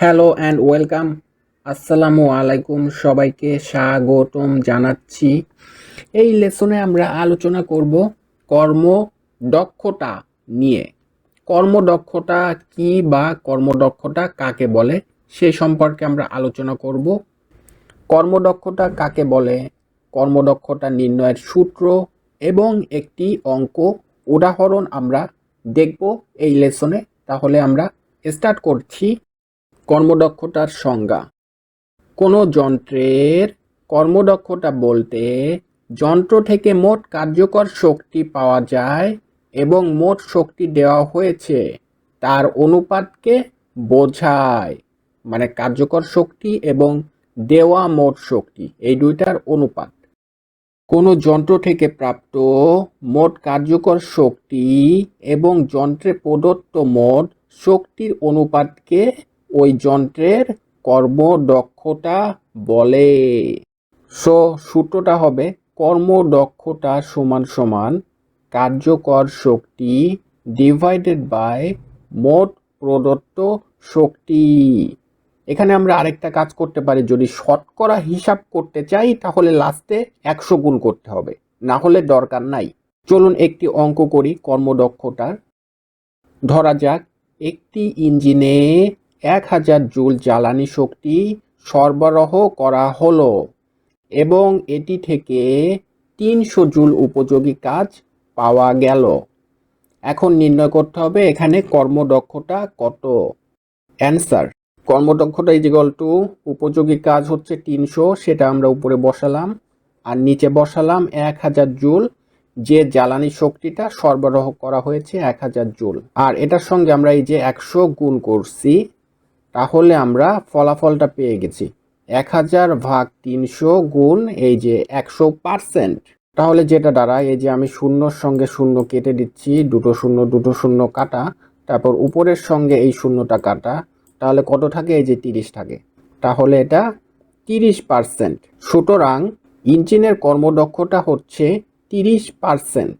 Hello and welcome. আসসালামু আলাইকুম সবাইকে স্বাগতম জানাচ্ছি। এই লেসনে আমরা আলোচনা করব কর্ম দক্ষতা নিয়ে। কর্মদক্ষতা কি বা কর্মদক্ষতা কাকে বলে সে সম্পর্কে আমরা আলোচনা করব। কর্মদক্ষতা কাকে বলে? কর্মদক্ষতা নির্ণয়ের সূত্র এবং একটি অঙ্ক উদাহরণ আমরা দেখব এই লেসনে। তাহলে আমরা স্টার্ট করছি। কর্মদক্ষতার সংজ্ঞা। কোনো যন্ত্রের কর্মদক্ষতা বলতে যন্ত্র থেকে মোট কার্যকর শক্তি পাওয়া যায় এবং মোট শক্তি দেওয়া হয়েছে, তার অনুপাতকে বোঝায়। মানে কার্যকর শক্তি এবং দেওয়া মোট শক্তি, এই দুইটার অনুপাত। কোনো যন্ত্র থেকে প্রাপ্ত মোট কার্যকর শক্তি এবং যন্ত্রে প্রদত্ত মোট শক্তির অনুপাতকে ওই যন্ত্রের কর্মদক্ষতা বলে। সো, সূত্রটা হবে কর্মদক্ষতা সমান সমান কার্যকর শক্তি ডিভাইডেড বাই মোট প্রদত্ত শক্তি। এখানে আমরা আরেকটা কাজ করতে পারি, যদি শতকরা হিসাব করতে চাই, তাহলে লাস্টে একশো গুণ করতে হবে, না হলে দরকার নাই। চলুন একটি অঙ্ক করি কর্মদক্ষতার। ধরা যাক, একটি ইঞ্জিনে এক হাজার জুল জ্বালানি শক্তি সরবরাহ করা হলো এবং এটি থেকে তিনশো জুল উপযোগী কাজ পাওয়া গেল। এখন নির্ণয় করতে হবে এখানে কর্মদক্ষতা কত। অ্যান্সার, কর্মদক্ষতা ইজিগল টু উপযোগী কাজ হচ্ছে তিনশো, সেটা আমরা উপরে বসালাম। আর নিচে বসালাম এক হাজার জুল, যে জ্বালানি শক্তিটা সরবরাহ করা হয়েছে এক হাজার জুল। আর এটার সঙ্গে আমরা এই যে একশো গুণ করছি তাহলে আমরা ফলাফলটা পেয়ে গেছি। এক হাজার ভাগ তিনশো গুণ এই যে একশো পার্সেন্ট। তাহলে যেটা দাঁড়ায় এই যে আমি শূন্যর সঙ্গে শূন্য কেটে দিচ্ছি, দুটো শূন্য দুটো শূন্য কাটা, তারপর উপরের সঙ্গে এই শূন্যটা কাটা, তাহলে কত থাকে? এই যে তিরিশ থাকে। তাহলে এটা তিরিশ পার্সেন্ট। সুতরাং ইঞ্জিনের কর্মদক্ষতা হচ্ছে তিরিশ পার্সেন্ট।